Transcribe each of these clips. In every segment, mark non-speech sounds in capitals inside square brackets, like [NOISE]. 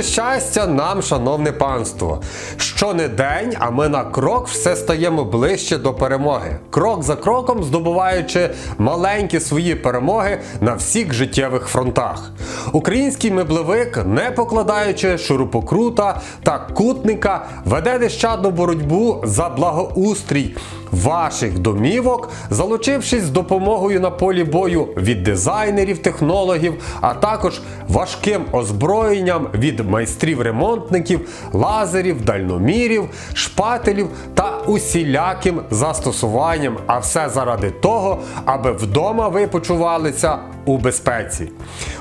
Боже щастя нам, шановне панство. Що не день, а ми на крок все стаємо ближче до перемоги. Крок за кроком здобуваючи маленькі свої перемоги на всіх життєвих фронтах. Український меблевик, не покладаючи шурупокрута та кутника, веде нещадну боротьбу за благоустрій ваших домівок, залучившись з допомогою на полі бою від дизайнерів, технологів, а також важким озброєнням від майстрів-ремонтників, лазерів, дальномірів, шпателів та усіляким застосуванням. А все заради того, аби вдома ви почувалися у безпеці.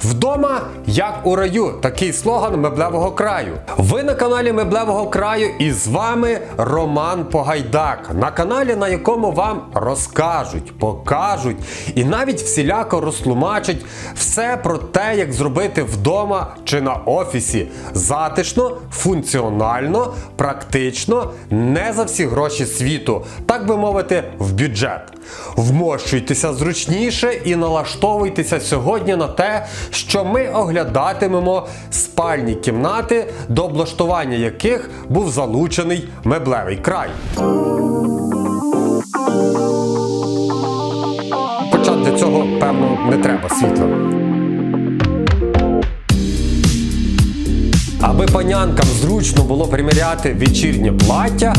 Вдома, як у раю, такий слоган меблевого краю. Ви на каналі Меблевого краю і з вами Роман Погайдак. На каналі, на якому вам розкажуть, покажуть і навіть всіляко розтлумачать все про те, як зробити вдома чи на офісі затишно, функціонально, практично, не за всі гроші світу, так би мовити, в бюджет. Вмощуйтеся зручніше і налаштовуйтеся сьогодні на те, що ми оглядатимемо спальні кімнати, до облаштування яких був залучений меблевий край. Хоча для цього, певно, не треба світла. Аби панянкам зручно було приміряти вечірнє плаття.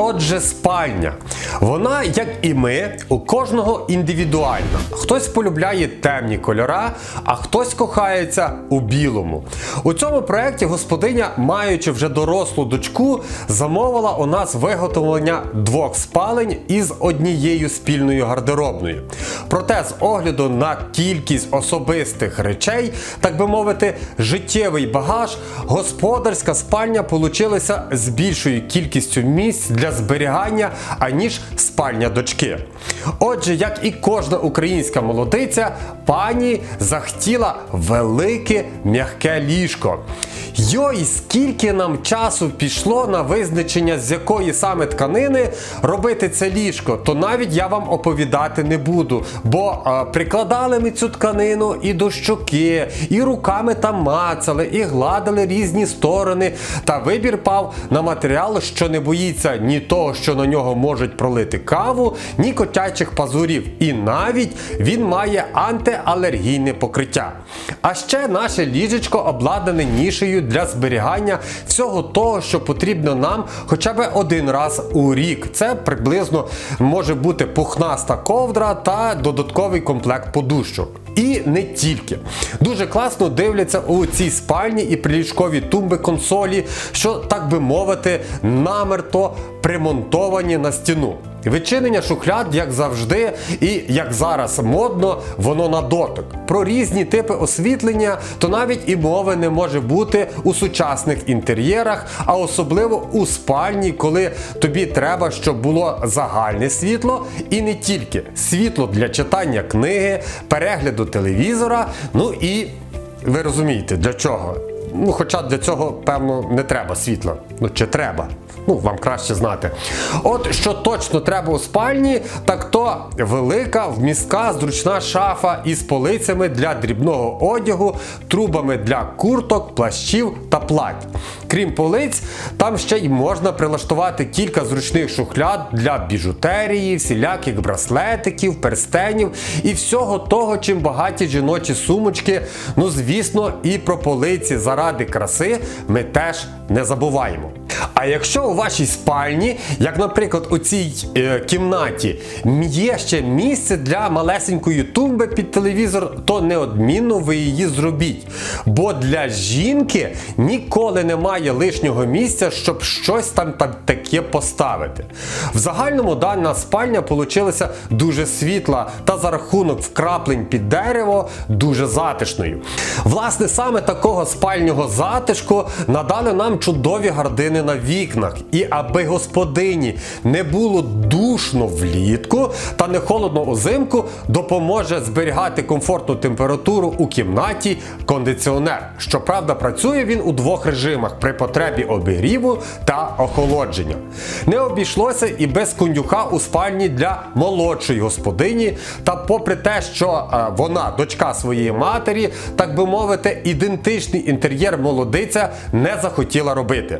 Отже, спальня. Вона, як і ми, у кожного індивідуальна. Хтось полюбляє темні кольора, а хтось кохається у білому. У цьому проєкті господиня, маючи вже дорослу дочку, замовила у нас виготовлення двох спалень із однією спільною гардеробною. Проте, з огляду на кількість особистих речей, так би мовити, життєвий багаж, господарська спальня получилася з більшою кількістю місць для зберігання, аніж спальня дочки. Отже, як і кожна українська молодиця, пані захотіла велике м'яке ліжко. Йой, скільки нам часу пішло на визначення, з якої саме тканини робити це ліжко, то навіть я вам оповідати не буду. Бо е, прикладали ми цю тканину і до щоки, і руками там мацали, і гладили різні сторони. Та вибір пав на матеріал, що не боїться ні того, що на нього можуть пролити каву, ні котячих пазурів. І навіть він має антиалергійне покриття. А ще наше ліжечко обладнане нішею для зберігання всього того, що потрібно нам хоча б один раз у рік. Це приблизно може бути пухнаста ковдра та додатковий комплект подушок. І не тільки. Дуже класно дивляться у цій спальні і приліжкові тумби консолі, що, так би мовити, намерто примонтовані на стіну. Відчинення шухляд, як завжди, і як зараз модно, воно на дотик. Про різні типи освітлення, то навіть і мови не може бути у сучасних інтер'єрах, а особливо у спальні, коли тобі треба, щоб було загальне світло, і не тільки світло для читання книги, перегляду телевізора. Ну і ви розумієте, для чого? Ну, хоча для цього, певно, не треба світла. Ну, чи треба? Ну, вам краще знати. От що точно треба у спальні, так то велика, вмістка, зручна шафа із полицями для дрібного одягу, трубами для курток, плащів та плать. Крім полиць, там ще й можна прилаштувати кілька зручних шухляд для біжутерії, всіляких браслетиків, перстенів і всього того, чим багаті жіночі сумочки. Ну, звісно, і про полиці заради краси ми теж не забуваємо. А якщо у вашій спальні, як, наприклад, у цій е, кімнаті, є ще місце для малесенької тумби під телевізор, то неодмінно ви її зробіть. Бо для жінки ніколи немає лишнього місця, щоб щось там, там таке поставити. В загальному дана спальня получилася дуже світла та за рахунок вкраплень під дерево дуже затишною. Власне, саме такого спальнього затишку надали нам чудові гардини на вікнах. І аби господині не було душно влітку та не холодно узимку, допоможе зберігати комфортну температуру у кімнаті кондиціонер. Щоправда, працює він у двох режимах при потребі обігріву та охолодження. Не обійшлося і без кондюха у спальні для молодшої господині. Та попри те, що е, вона дочка своєї матері, так би мовити, ідентичний інтер'єр молодиця не захотіла робити.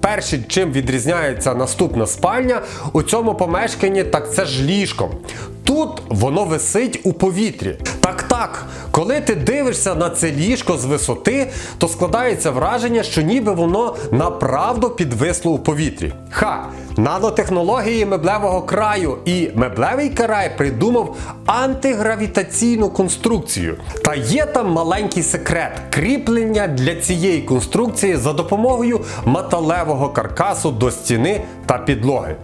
Першим, чим відрізняється наступна спальня у цьому помешканні, так це ж ліжко. Тут воно висить у повітрі. Так, так, коли ти дивишся на це ліжко з висоти, то складається враження, що ніби воно направду підвисло у повітрі. Ха! Нанотехнології меблевого краю і меблевий край придумав антигравітаційну конструкцію. Та є там маленький секрет кріплення для цієї конструкції за допомогою металевого каркасу до стіни та підлоги.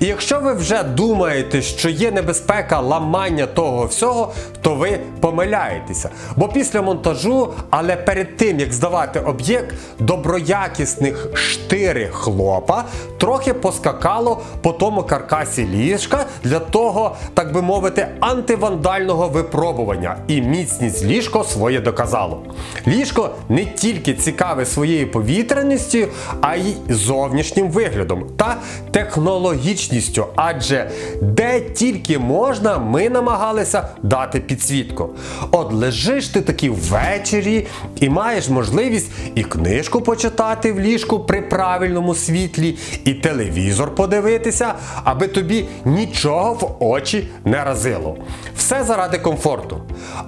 І якщо ви вже думаєте, що є небезпека ламання того всього, то ви помиляєтеся. Бо після монтажу, але перед тим як здавати об'єкт, доброякісних штири хлопа трохи поскакало по тому каркасі ліжка для того, так би мовити, антивандального випробування. І міцність ліжко своє доказало. Ліжко не тільки цікаве своєю повітряністю, а й зовнішнім виглядом та технологічністю. Адже де тільки можна, ми намагалися дати підсвітку. От лежиш ти таки ввечері і маєш можливість і книжку почитати в ліжку при правильному світлі, і телевізор подивитися, аби тобі нічого в очі не разило. Все заради комфорту.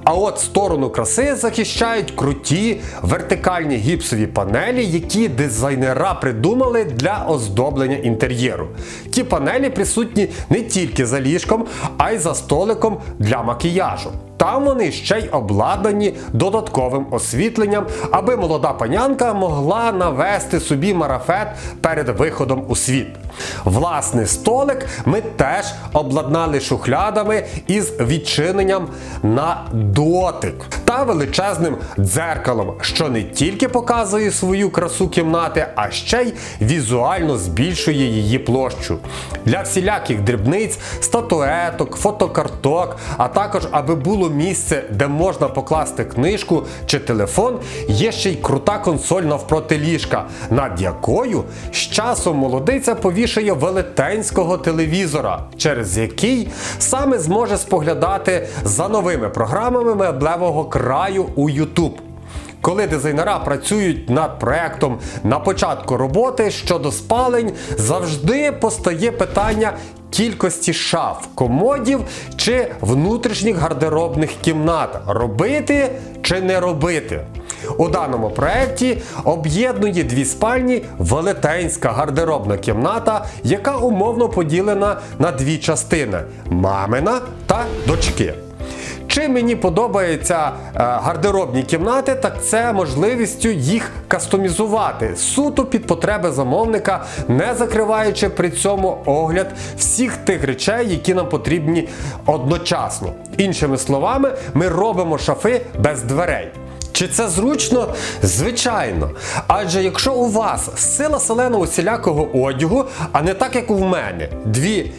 А от сторону краси захищають круті вертикальні гіпсові панелі, які дизайнера придумали для оздоблення інтер'єру. Ті панелі присутні не тільки за ліжком, а й за столиком для макіяжу. Там вони ще й обладнані додатковим освітленням, аби молода панянка могла навести собі марафет перед виходом у світ. Власний столик ми теж обладнали шухлядами із відчиненням на дотик та величезним дзеркалом, що не тільки показує свою красу кімнати, а ще й візуально збільшує її площу. Для всіляких дрібниць, статуеток, фотокарток, а також аби було місце, де можна покласти книжку чи телефон, є ще й крута консоль навпроти ліжка, над якою з часом молодиця повішає велетенського телевізора, через який саме зможе споглядати за новими програмами меблевого краю у YouTube. Коли дизайнера працюють над проектом на початку роботи щодо спалень, завжди постає питання кількості шаф, комодів чи внутрішніх гардеробних кімнат робити чи не робити. У даному проєкті об'єднує дві спальні велетенська гардеробна кімната, яка умовно поділена на дві частини мамина та дочки. Чим мені подобаються е, гардеробні кімнати, так це можливістю їх кастомізувати суто під потреби замовника, не закриваючи при цьому огляд всіх тих речей, які нам потрібні одночасно. Іншими словами, ми робимо шафи без дверей. Чи це зручно? Звичайно. Адже якщо у вас сила селена усілякого одягу, а не так як у мене, дві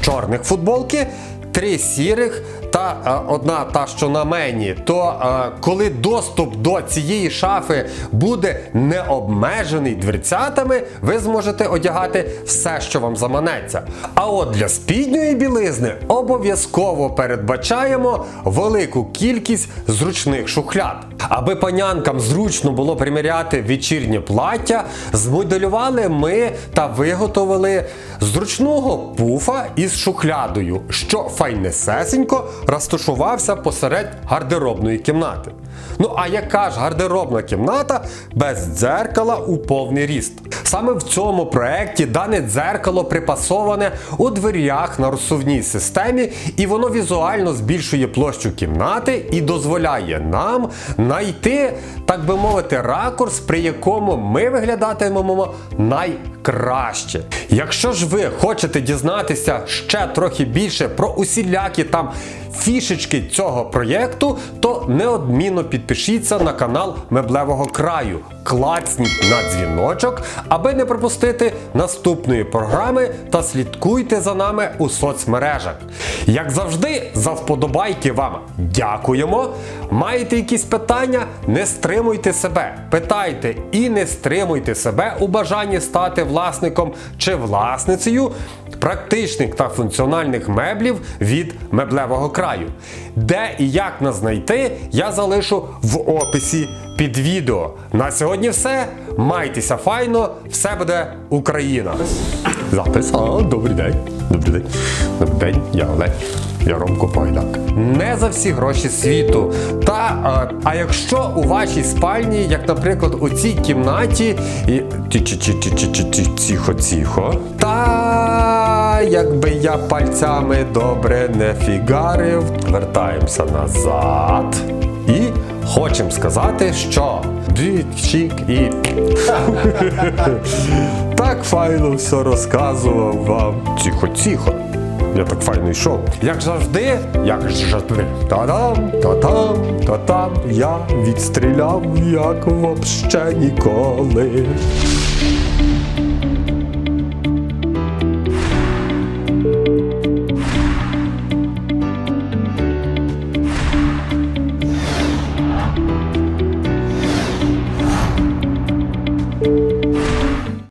чорних футболки, три сірих та е, одна та, що на мені, то е, коли доступ до цієї шафи буде не обмежений дверцятами, ви зможете одягати все, що вам заманеться. А от для спідньої білизни обов'язково передбачаємо велику кількість зручних шухляд. Аби панянкам зручно було приміряти вечірнє плаття, змоделювали ми та виготовили зручного пуфа із шухлядою, що файнесесенько розташувався посеред гардеробної кімнати. Ну а яка ж гардеробна кімната без дзеркала у повний ріст? Саме в цьому проєкті дане дзеркало припасоване у дверях на розсувній системі, і воно візуально збільшує площу кімнати і дозволяє нам знайти, так би мовити, ракурс, при якому ми виглядатимемо найкраще. Якщо ж ви хочете дізнатися ще трохи більше про усілякі там фішечки цього проєкту, то неодмінно підпишіться на канал Меблевого краю. Клацніть на дзвіночок, аби не пропустити наступної програми та слідкуйте за нами у соцмережах. Як завжди, за вподобайки вам дякуємо. Маєте якісь питання? Не стримуйте себе. Питайте і не стримуйте себе у бажанні стати власником чи власницею практичних та функціональних меблів від меблевого краю. Де і як нас знайти, я залишу в описі під відео. На сьогодні все. Майтеся файно, все буде Україна. Запис, а, добрий день. Добрий день. Добрий день, я Олег. Я Ромко Пойдак. Не за всі гроші світу. Та е, а якщо у вашій спальні, як, наприклад, у цій кімнаті, і тихо, тихо. Та якби я пальцями добре не фігарив, вертаємося назад. І хочемо сказати, що двічик і [LAUGHS] так файно все розказував вам. Тихо, тихо. Я так файно йшов. Як завжди, як завжди. Та-дам, та-там, та-там. Я відстріляв, як вообще ніколи.